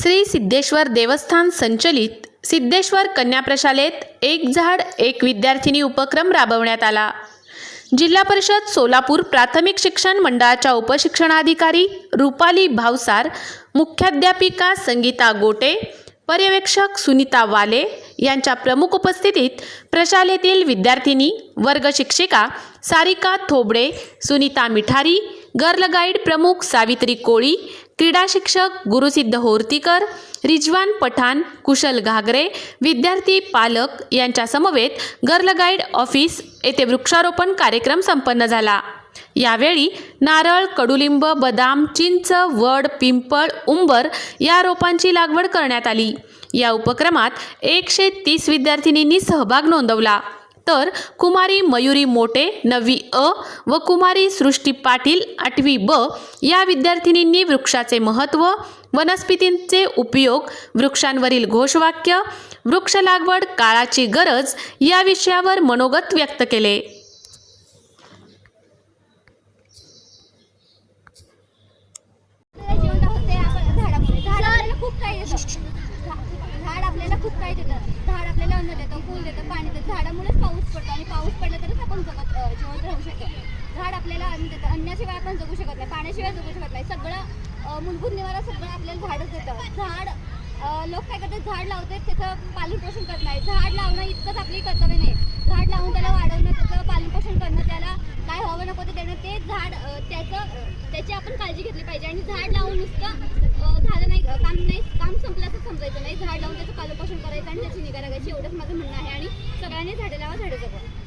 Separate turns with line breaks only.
श्री सिद्धेश्वर देवस्थान संचलित सिद्धेश्वर कन्या प्रशालेत एक झाड एक विद्यार्थिनी उपक्रम राबवण्यात आला. जिल्हा परिषद सोलापूर प्राथमिक शिक्षण मंडळाच्या उपशिक्षणाधिकारी रुपाली भावसार मुख्याध्यापिका संगीता गोटे पर्यवेक्षक सुनीता वाले यांच्या प्रमुख उपस्थितीत प्रशालेतील विद्यार्थिनी वर्ग शिक्षिका सारिका थोबडे सुनीता मिठारी गर्ल गाईड प्रमुख सावित्री कोळी क्रीडा शिक्षक गुरुसिद्ध होर्तीकर रिजवान पठाण कुशल घागरे विद्यार्थी पालक यांच्या समवेत गर्ल गाईड ऑफिस येथे वृक्षारोपण कार्यक्रम संपन्न झाला. यावेळी नारळ कडुलिंब बदाम चिंच वड पिंपळ उंबर या रोपांची लागवड करण्यात आली. या उपक्रमात एकशे तीस विद्यार्थिनींनी सहभाग नोंदवला. तर कुमारी मयुरी मोटे नववी अ व कुमारी सृष्टी पाटील आठवी ब या विद्यार्थिनींनी वृक्षाचे महत्त्व वनस्पतींचे उपयोग वृक्षांवरील घोषवाक्य वृक्ष लागवड काळाची गरज या विषयावर मनोगत व्यक्त केले
आपल्याला जीवन होते आपण झाडामुळे झाड आपल्याला खूप काही देतं झा- झाड आपल्याला खूप काही देतं झाड आपल्याला अन्न देतं फूल देतं पाणी देतं झाडामुळेच पाऊस पडतो आणि पाऊस पडला तरच आपण जगत अं, जिवंत राहू शकतो. झाड आपल्याला अन्न देतं. अन्नाशिवाय आपण जगू शकत नाही. पाण्याशिवाय जगू शकत नाही. सगळं मूलभूत निवारा सगळं आपल्याला झाडच देतं. झाड लोक काय करतात? झाड लावतात त्याचं पालन पोषण करत नाही. झाड लावणं इतकंच आपली कर्तव्य नाही. झाड लावून त्याला वाढवणं त्याचं पालन पोषण करणं त्याला काय हवं नको ते देणं ते झाड त्याचं त्याची आपण काळजी घेतली पाहिजे. आणि झाड लावून नुसतं झालं नाही झाड लावून त्याचं पालन पोषण करायचं आणि त्याची निगा लागायची एवढंच माझं म्हणणं आहे. आणि सगळ्यांनी झाडं लावा झाडं जगवा.